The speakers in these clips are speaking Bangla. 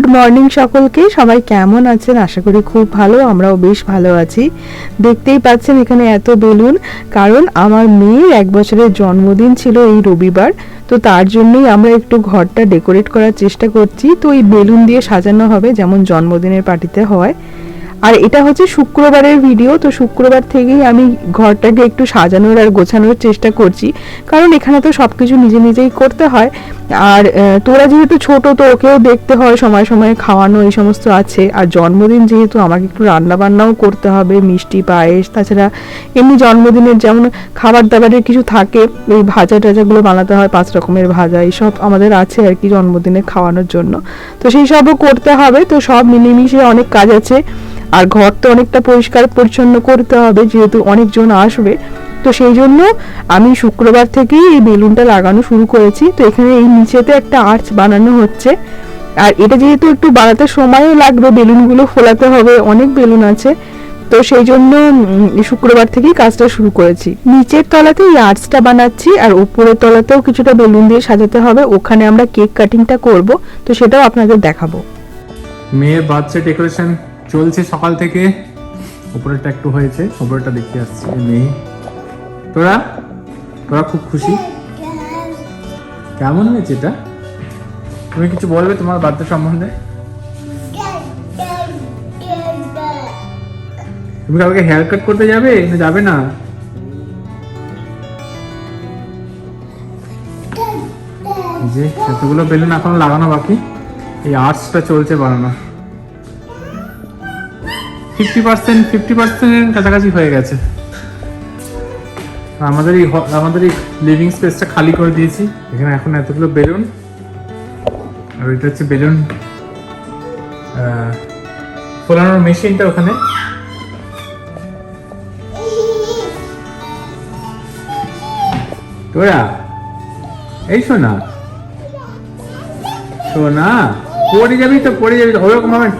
গুড মর্নিং সকলকে। সবাই কেমন আছেন? আশা করি খুব ভালো, আমরাও বেশ ভালো আছি। দেখতেই পাচ্ছেন এখানে এত বেলুন, কারণ আমার মেয়ের এক বছরের জন্মদিন ছিল এই রবিবার, তো তার জন্যই আমরা একটু ঘরটা ডেকোরেট করার চেষ্টা করছি। তো এই বেলুন দিয়ে সাজানো হবে, যেমন জন্মদিনের পার্টিতে হয়। আর এটা হচ্ছে শুক্রবারের ভিডিও তো শুক্রবার থেকেই আমি ঘরটাকে একটু সাজানোর আর গোছানোর চেষ্টা করছি। কারণ এখানে তো সব কিছু নিজে নিজেই করতে হয়। আর তোরা যেহেতু ছোট, তো ওকেও দেখতে হয় সময় সময় খাওয়ানো, এই সমস্ত আছে। আর জন্মদিন যেহেতু, আমাকে একটু রান্নাবান্নাও করতে হবে, মিষ্টি, পায়েস, তাছাড়া এমনি জন্মদিনের যেমন খাবার দাবারের কিছু থাকে, এই ভাজা টাজাগুলো বানাতে হয়, পাঁচ রকমের ভাজা, এইসব আমাদের আছে আর কি জন্মদিনে খাওয়ানোর জন্য। তো সেই সবও করতে হবে, তো সব মিলেমিশে অনেক কাজ আছে। আর ঘর তো অনেকটা পরিষ্কার, পরিচ্ছন্ন করতে হবে যেহেতু অনেকজন আসবে। তো সেই জন্য আমি শুক্রবার থেকেই এই বেলুনটা লাগানো শুরু করেছি। তো এখানে এই নিচেতে একটা আর্চ বানানো হচ্ছে। আর এটা যেহেতু একটু বানাতে সময়ও লাগবে, বেলুনগুলো ফোলাতে হবে, অনেক বেলুন আছে। তো সেই জন্য শুক্রবার থেকেই কাজটা শুরু করেছি। নিচের তলাতে এই আর্চটা বানাচ্ছি আর উপরের তলাতেও কিছুটা বেলুন দিয়ে সাজাতে হবে। ওখানে আমরা কেক কাটিংটা করব। তো সেটাও আপনাদের দেখাবো। মেয়ের বার্থডে ডেকোরেশন চলছে সকাল থেকে। উপরেরটা একটু হয়েছে, উপরেরটা দেখতে আসছি। মেয়ে। তোরা? তোরা খুব খুশি? কেমন হয়েছে এটা? তুমি কিছু বলবে তোমার বার্থডে সম্বন্ধে? তুমি কালকে হেয়ার কাট করতে যাবে? না যাবে না? যে, এতগুলো বেলুন এখনও লাগানো বাকি। এই আর্টসটা চলছে বানানো। ফিফটি পার্সেন্ট ফিফটি পার্সেন্টের কাছাকাছি হয়ে গেছে। আমাদের এই আমাদের এই লিভিং স্পেসটা খালি করে দিয়েছি। এখানে এখন এতগুলো বেলুন। আর এটা হচ্ছে বেলুন ফোলানোর মেশিনটা ওখানে। তোরা, এই শোনা শোনা পড়ে যাবি তো, পড়ে যাবি ওরকম হবে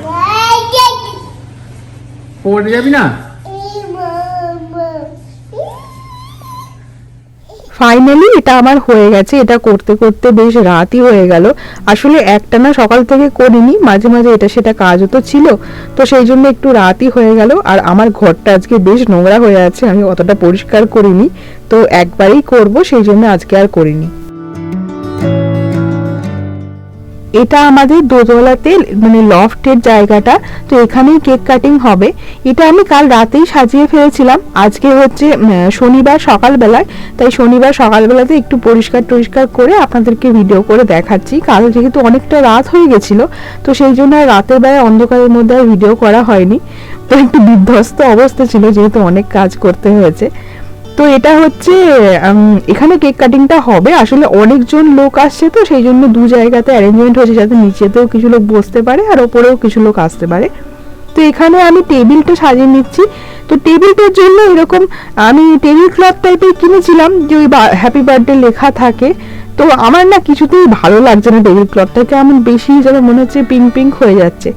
পড়ে যাবি না? ফাইনালি এটা আমার হয়ে গেছে, এটা করতে করতে বেশ রাতই হয়ে গেল। আসলে একটা না সকাল থেকে করিনি, মাঝে মাঝে এটা সেটা কাজও তো ছিল, তো সেই জন্য একটু রাতই হয়ে গেল। আর আমার ঘরটা আজকে বেশ নোংরা হয়ে আছে, আমি অতটা পরিষ্কার করিনি, তো একবারেই করব, সেই জন্য আজকে আর করিনি। এটা আমাদের দোতলাতে মানে লফটের জায়গাটা, তো এখানেই কেক কাটিং হবে। এটা আমি কাল রাতেই সাজিয়ে ফেলেছিলাম। আজকে হচ্ছে শনিবার সকালবেলায়, তাই শনিবার সকালবেলাতে একটু পরিষ্কার টরিষ্কার করে আপনাদেরকে ভিডিও করে দেখাচ্ছি। কাল যেহেতু অনেকটা রাত হয়ে গেছিল, তো সেই জন্য আর রাতের বেলায় অন্ধকারের মধ্যে আর ভিডিও করা হয়নি। তো একটু বিধ্বস্ত অবস্থা ছিল, যেহেতু অনেক কাজ করতে হয়েছে। তো এটা হচ্ছে এখানে কেক কাটিংটা হবে। আসলে অনেকজন লোক আসছে তো, সেই জন্য দু জায়গাতে অ্যারেঞ্জমেন্ট হয়েছে যাতে নিচেতেও কিছু লোক বসতে পারে আর ওপরেও কিছু লোক আসতে পারে। তো এখানে আমি টেবিলটা সাজিয়ে নিচ্ছি। তো টেবিলটার জন্য এরকম, আমি টেবিল ক্লথ টাইপের কিনেছিলাম, যে ওই হ্যাপি বার্থডে লেখা থাকে। তো আমার না কিছুতেই ভালো লাগছে না টেবিল ক্লথটা কেমন বেশি যেন মনে হচ্ছে পিঙ্ক পিঙ্ক হয়ে যাচ্ছে।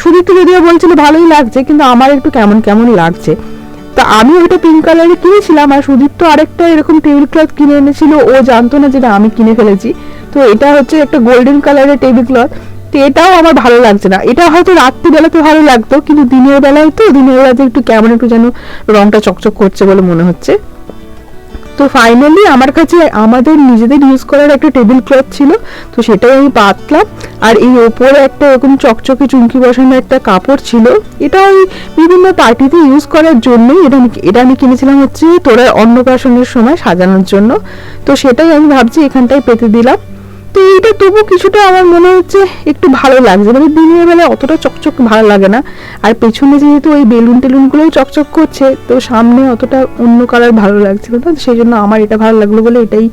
শুধু সুদীপ্ত যদিও বলছিল ভালোই লাগছে, কিন্তু আমার একটু কেমন কেমন লাগছে। তা আমি ওইটা পিঙ্ক কালারে কিনেছিলাম আর সুদীপ তো আরেকটা এরকম টেবিল ক্লথ কিনে এনেছিল, ও জানতো না যেটা আমি কিনে ফেলেছি। তো এটা হচ্ছে একটা গোল্ডেন কালারের টেবিল ক্লথ তো এটাও আমার ভালো লাগছে না। এটা হয়তো রাত্রিবেলাতে ভালো লাগতো, কিন্তু দিনের বেলায় তো, দিনের বেলাতে একটু কেমন একটু যেন রংটা চকচক করছে বলে মনে হচ্ছে। তো ফাইনালি আমার কাছে আমাদের নিজেদের ইউজ করার একটা টেবিল ক্লথ ছিল, তো সেটাই আমি পাতলাম। আর এই ওপরে একটা এরকম চকচকে চুমকি বসানো একটা কাপড় ছিল, এটা ওই বিভিন্ন পার্টিতে ইউজ করার জন্যই এটা আমি এটা আমি কিনেছিলাম হচ্ছে তোরা অন্নপ্রাশনের সময় সাজানোর জন্য। তো সেটাই আমি ভাবছি এখানটায় পেতে দিলাম। তো এইটা তবু কিছুটা আমার মনে হচ্ছে একটু ভালো লাগছে মানে দিনের বেলায় অতটা চকচক ভালো লাগে না। আর পেছনে যেহেতু ওই বেলুন টেলুনগুলোও চকচক করছে, তো সামনে অতটা অন্য কালার ভালো লাগছিল না সেই জন্য আমার এটা ভালো লাগল বলে এটাই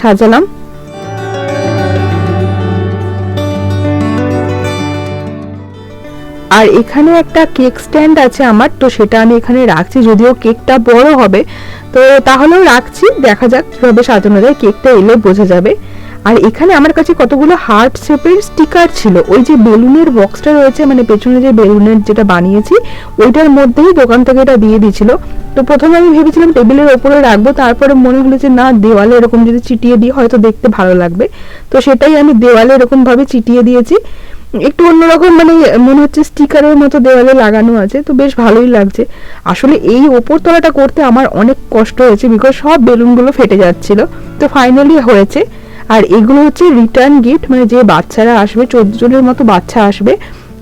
সাজালাম। আর এখানে একটা কেক স্ট্যান্ড আছে আমার, তো সেটা আমি এখানে রাখছি, যদিও কেকটা বড় হবে। তো তাহলেও রাখছি, দেখা যাক কীভাবে সাজানো যায় কেকটা এলে বোঝা যাবে। আর এখানে আমার কাছে কতগুলো হার্ট শেপের স্টিকার ছিল। ওই যে বেলুনের বক্সটা রয়েছে মানে পেছনে যে বেলুনের যেটা বানিয়েছি, ওইটার মধ্যেই দোকান থেকে এটা দিয়ে দিয়েছিল। তো প্রথমে আমি ভেবেছিলাম টেবিলের ওপরে রাখব, তারপরে মনে হলো যে না, দেওয়ালে এরকম যদি চিটিয়ে দিই, হয়তো দেখতে ভালো লাগবে। তো সেটাই আমি দেওয়ালে এরকমভাবে চিটিয়ে দিয়েছি। একটু অন্যরকম মানে মনে হচ্ছে স্টিকারের মতো দেওয়ালে লাগানো আছে, তো বেশ ভালোই লাগছে। আসলে এই ওপর তলাটা করতে আমার অনেক কষ্ট হয়েছে বিকজ সব বেলুনগুলো ফেটে যাচ্ছিল, তো ফাইনালি হয়েছে। আর এগুলো হচ্ছে রিটার্ন গিফট মানে যে বাচ্চারা আসবে, চোদ্দ জনের মতো বাচ্চা আসবে,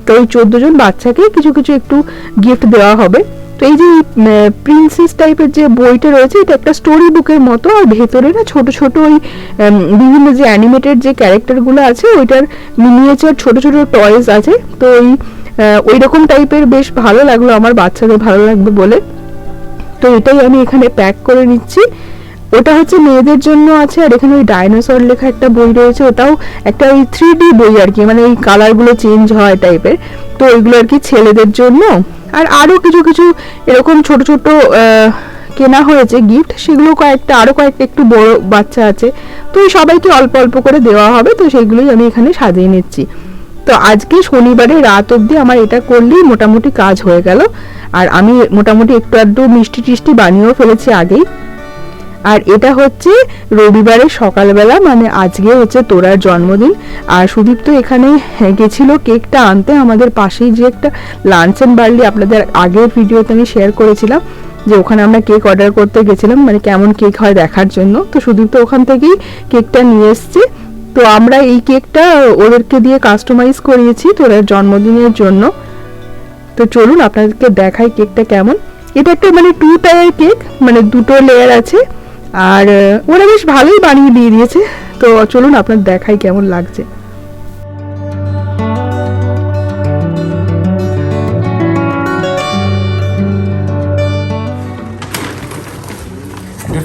তো এই চোদ্দ জন বাচ্চাকে কিছু কিছু একটু গিফট দেওয়া হবে। তো এই যে প্রিন্সেস টাইপের যে বইটা রয়েছে, এটা একটা স্টোরি বুকের মতো, আর ভেতরে না ছোট ছোট ওই বিভিন্ন যে অ্যানিমেটেড যে ক্যারেক্টারগুলো আছে, ওইটার মিনিয়েচার ছোট ছোট টয়েস আছে। তো ওই ওই রকম টাইপের বেশ ভালো লাগল আমার বাচ্চাদের, ভালো লাগবে বলে। তো এটাই আমি এখানে প্যাক করে নিচ্ছি। ওটা হচ্ছে মেয়েদের জন্য আছে, আর এখানে ওই ডাইনোসর লেখা একটা বই রয়েছে, ওটাও একটা ওই থ্রি ডি বই আর কি মানে এই কালারগুলো চেঞ্জ হয় টাইপের তো ওইগুলো আর কি ছেলেদের জন্য। আর আরও কিছু কিছু এরকম ছোট ছোট কেনা হয়েছে গিফট সেগুলো কয়েকটা আরও কয়েকটা একটু বড় বাচ্চা আছে। তো সবাইকে অল্প অল্প করে দেওয়া হবে, তো সেগুলোই আমি এখানে সাজিয়ে নিচ্ছি। তো আজকে শনিবারে রাত অবধি আমার এটা করলেই মোটামুটি কাজ হয়ে গেল। আর আমি মোটামুটি একটু আধটু মিষ্টি টিষ্টি বানিয়েও ফেলেছি আগেই। আর এটা হচ্ছে রবিবারের সকালবেলা মানে আজকে হচ্ছে তোরার জন্মদিন। আর সুদীপ তো এখানে গেছিল কেকটা আনতে। আমাদের পাশেই যে একটা লাঞ্চ অ্যান্ড বার্লি আপনাদের আগের ভিডিওতে আমি শেয়ার করেছিলাম, যে ওখানে আমরা কেক অর্ডার করতে গেছিলাম মানে কেমন কেক হয় দেখার জন্য। তো সুদীপ তো ওখান থেকেই কেকটা নিয়ে এসছে। তো আমরা এই কেকটা ওদেরকে দিয়ে কাস্টমাইজ করিয়েছি তোরার জন্মদিনের জন্য। তো চলুন আপনাদেরকে দেখাই কেকটা কেমন। এটা একটা মানে টু টায়ার কেক মানে দুটো লেয়ার আছে। আর ওরা বেশ ভালোই বানিয়ে দিয়ে দিয়েছে। তো চলুন আপনার দেখাই কেমন লাগছে।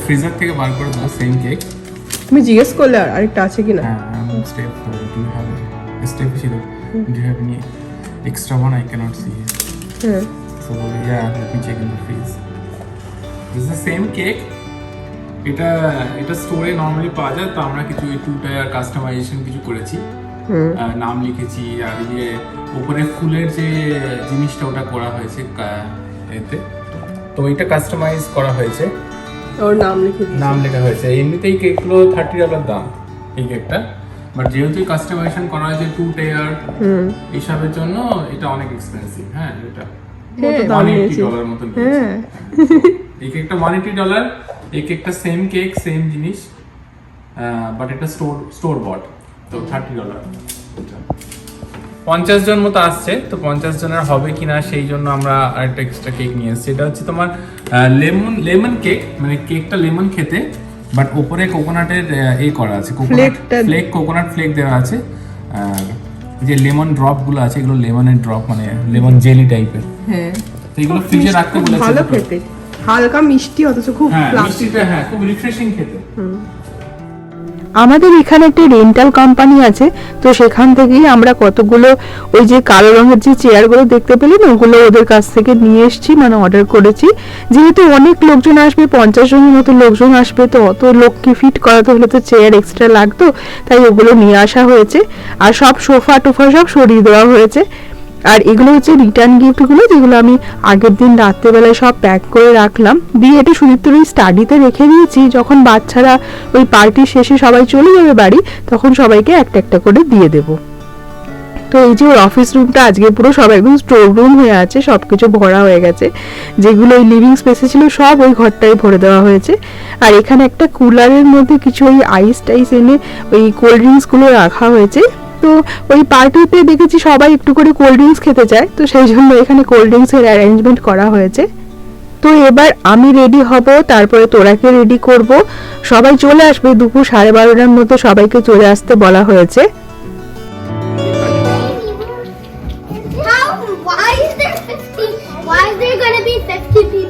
ফ্রিজার থেকে বার করে দেবো সেম কেক তুমি জিজ্ঞেস করলে আর আরেকটা আছে কিনা? হ্যাঁ স্টেপ ডু হ্যাভ স্টেপ ছিল do have any extra one I can't see হ্যাঁ। So yeah, let me check in the freeze. This is the same cake. এটা এটা স্টোরে নর্মালি পাওয়া যায় তো আমরা কিছু টু টায়ার কাস্টমাইজেশন কিছু করেছি। নাম লিখেছি আর যে উপরে ফুলের যে জিনিসটা ওটা করা হয়েছে এতে। তো এটা কাস্টমাইজ করা হয়েছে। ওর নাম লিখে নাম লেখা হয়েছে। এমনিতেই কেকগুলো থার্টি ডলার দাম এই কেকটা বাট যেহেতু কাস্টমাইজেশন করা হয়েছে টু টায়ার এইসবের জন্য এটা অনেক এক্সপেন্সিভ হ্যাঁ এটা। ওয়ান এইটি ডলার মতন হ্যাঁ। এই কেকটা ওয়ান এইটি ডলার এই কেকটা সেম কেক সেম জিনিস বাট এটা স্টোর স্টোর বট তো থার্টি ডলার পঞ্চাশ জন মতো আসছে তো পঞ্চাশ জনের হবে কিনা সেই জন্য আমরা আরেকটা এক্সট্রা কেক নিয়ে এসেছি। এটা হচ্ছে তোমার লেমন লেমন কেক মানে কেকটা লেমন খেতে বাট ওপরে কোকোনাটের এ করা আছে কোকোনাট ফ্লেক কোকোনাট ফ্লেক দেওয়া আছে। আর যে লেমন ড্রপগুলো আছে এগুলো লেমনের ড্রপ মানে লেমন জেলি টাইপের হ্যাঁ। তো এগুলো ফ্রিজে রাখতে বলেছে ভালো। খেতে। হালকা মিষ্টি অথচ খুব হ্যাঁ মিষ্টিটা হ্যাঁ খুব রিফ্রেশিং খেতে। আমাদের এখানে একটা রেন্টাল কোম্পানি আছে তো সেখান থেকেই আমরা কতগুলো ওই যে কালো রঙের যে চেয়ারগুলো দেখতে পেলেন ওগুলো ওদের কাছ থেকে নিয়ে এসেছি মানে অর্ডার করেছি। যেহেতু অনেক লোকজন আসবে পঞ্চাশ জনের মতো লোকজন আসবে তো অত লোককে ফিট করাতে হলে তো চেয়ার এক্সট্রা লাগতো তাই ওগুলো নিয়ে আসা হয়েছে। আর সব সোফা টোফা সব সরিয়ে দেওয়া হয়েছে। আর এগুলো হচ্ছে রিটার্ন গিফটগুলো যেগুলো আমি আগের দিন রাত্রেবেলায় সব প্যাক করে রাখলাম। দিয়ে এটা সুদীপ্তর ওই স্টাডিতে রেখে দিয়েছি, যখন বাচ্চারা ওই পার্টির শেষে সবাই চলে যাবে বাড়ি, তখন সবাইকে একটা একটা করে দিয়ে দেবো। তো এই যে ওর অফিস রুমটা আজকে পুরো সব একদম স্টোর রুম হয়ে আছে সব কিছু ভরা হয়ে গেছে। যেগুলো ওই লিভিং স্পেসে ছিল, সব ওই ঘরটাই ভরে দেওয়া হয়েছে। আর এখানে একটা কুলারের মধ্যে কিছু ওই আইস টাইস এনে ওই কোল্ড ড্রিঙ্কসগুলো রাখা হয়েছে। তো ওই পার্টিতে দেখেছি সবাই একটু করে কোল্ড ড্রিঙ্কস খেতে চায়, তো সেই জন্য এখানে কোল্ড ড্রিঙ্কসের অ্যারেঞ্জমেন্ট করা হয়েছে তো এবার আমি রেডি হব, তারপরে তোরাকে রেডি করব সবাই চলে আসবে দুপুর সাড়ে বারোটার মধ্যে সবাইকে চলে আসতে বলা হয়েছে? Why is there 50? Why is there gonna be 50 people?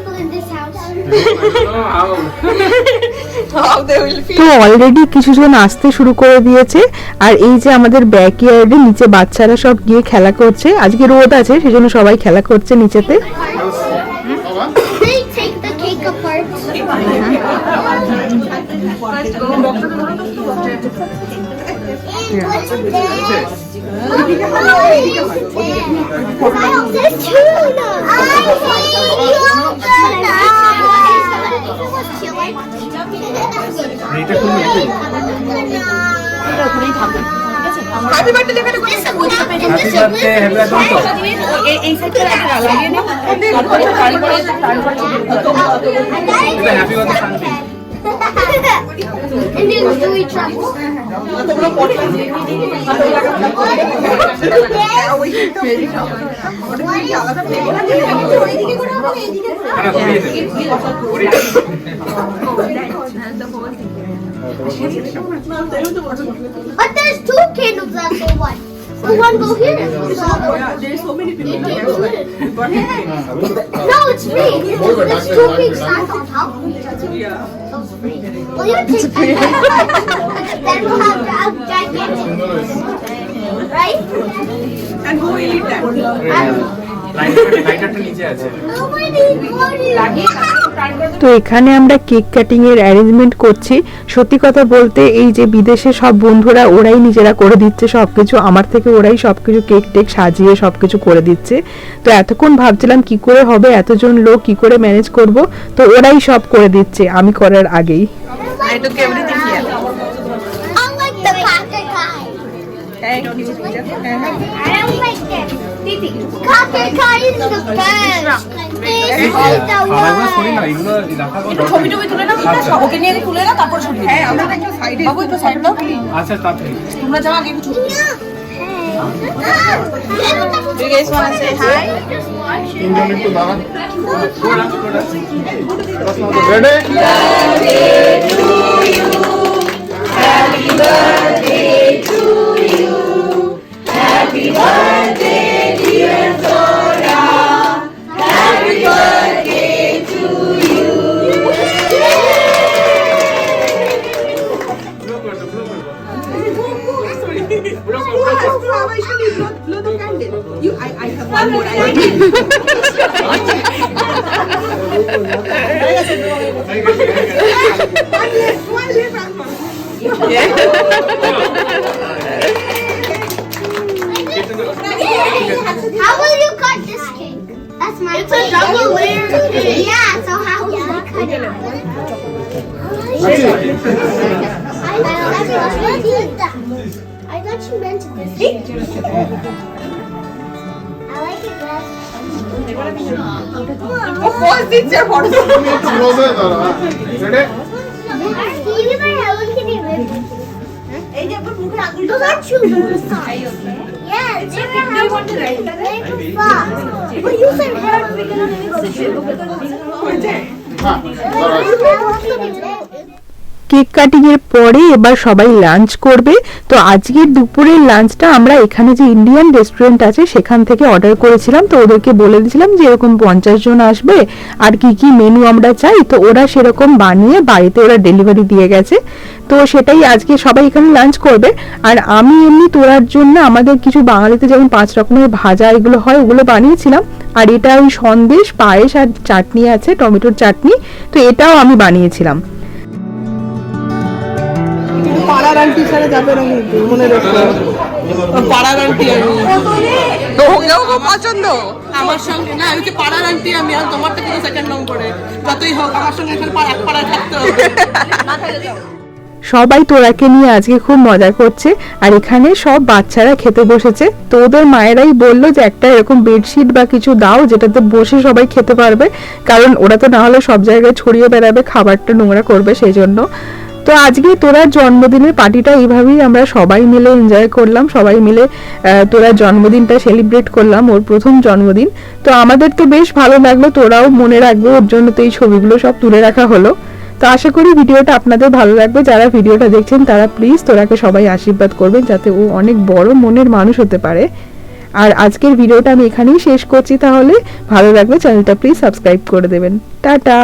তো অলরেডি কিছুজন আসতে শুরু করে দিয়েছে আর এই যে আমাদের ব্যাকইয়ার্ডে নিচে বাচ্চারা সব গিয়ে খেলা করছে আজকে রোদ আছে সেজন্য সবাই খেলা করছে নিচেতে they এটা খুলবে Tuna. হ্যাপি বার্থডে লেখাটা করে This happy birthday happy birthday এই এই সাইডটা একটা লাগিয়ে নে তারপরে তারপরে তারপরে এটা happy birthday Shanti. And then do each other. But there's two candles at the one. So one go here and one go there. There's so many people. No, it's free. There's two big stacks on top of each other. Yeah. So it's free. Well, you take Then we'll have a gigantic. Right? And who will eat that? লাইটারটা লাইটারটা নিচে আছে Nobody, nobody. তো এখানে আমরা কেক কাটিং এর অ্যারেঞ্জমেন্ট করছি। সত্যি কথা বলতে এই যে বিদেশে সব বন্ধুরা ওরাই নিজেরা করে দিচ্ছে সবকিছু, আমার থেকে ওরাই সবকিছু কেক টেক সাজিয়ে সবকিছু করে দিচ্ছে। তো এতক্ষণ ভাবছিলাম কি করে হবে, এতজন লোক কি করে ম্যানেজ করব, তো ওরাই সব করে দিচ্ছে, আমি করার আগেই। I took everything here. তুলে না আচ্ছা। হ্যাঁ আচ্ছা তোমরা যাও আগে একটু Do you guys want to say hi? How How will you cut this cake? That's my It's a double layer cake. Yeah, so how will you cut it? I thought you meant this. I like it best. O pause দিচ্ছে আর photo Stevie, my those are children. Yeah, children. They want to write. But you said they. Cake cutting এর পরে এবার সবাই লাঞ্চ করবে। তো আজকের দুপুরের লাঞ্চটা আমরা এখানে যে ইন্ডিয়ান রেস্টুরেন্ট আছে, সেখান থেকে অর্ডার করেছিলাম। তো ওদেরকে বলে দিয়েছিলাম যে এরকম পঞ্চাশ জন আসবে, আর কি কি মেনু আমরা চাই। তো ওরা সেরকম বানিয়ে বাড়িতে ওরা ডেলিভারি দিয়ে গেছে। তো সেটাই আজকে সবাই এখানে লাঞ্চ করবে। আর আমি এমনি তোলার জন্য আমাদের কিছু বাঙালিতে যেমন পাঁচ রকমের ভাজা এগুলো হয়, ওগুলো বানিয়েছিলাম। আর এটা ওই সন্দেশ, পায়েস আর চাটনি আছে, টমেটোর চাটনি। তো এটাও আমি বানিয়েছিলাম। পাড়ার আন্টি ছাড়া যাবে না কিন্তু মনে রাখো। পাড়ার আন্টি আমি তো ওকেও খুব পছন্দ। আমার সঙ্গে না আমি কি পাড়ার আন্টি আমি আর তোমার থেকে সেকেন্ড নম্বরে যতই হোক আমার সঙ্গে এখানে পাড়া এক পাড়ায় থাকতে হবে। সবাই তোরাকে নিয়ে আজকে খুব মজা করছে আর এখানে সব বাচ্চারা খেতে বসেছে। তো ওদের মায়েরাই বলল যে একটা এরকম বেডশিট বা কিছু দাও যেটাতে বসে সবাই খেতে পারবে। কারণ ওরা তো না হলে সব জায়গায় ছড়িয়ে বেড়াবে খাবারটা নোংরা করবে সেই জন্য। তো আজকে তোরা জন্মদিনের পার্টিটা এইভাবেই আমরা সবাই মিলে এনজয় করলাম, সবাই মিলে তোরা জন্মদিনটা সেলিব্রেট করলাম, ওর প্রথম জন্মদিন। তো আমাদের তো বেশ ভালো লাগল, তোরাও মনে রাখবে, ওর জন্য তো এই ছবিগুলো সব তুলে রাখা হলো। তো আশা করি ভিডিওটা আপনাদের ভালো লাগবে, যারা ভিডিওটা দেখছেন তারা প্লিজ তোরাকে সবাই আশীর্বাদ করবেন, যাতে ও অনেক বড় মনের মানুষ হতে পারে। আর আজকের ভিডিওটা আমি এখানেই শেষ করছি তাহলে, ভালো লাগলে চ্যানেলটা প্লিজ সাবস্ক্রাইব করে দেবেন। টাটা!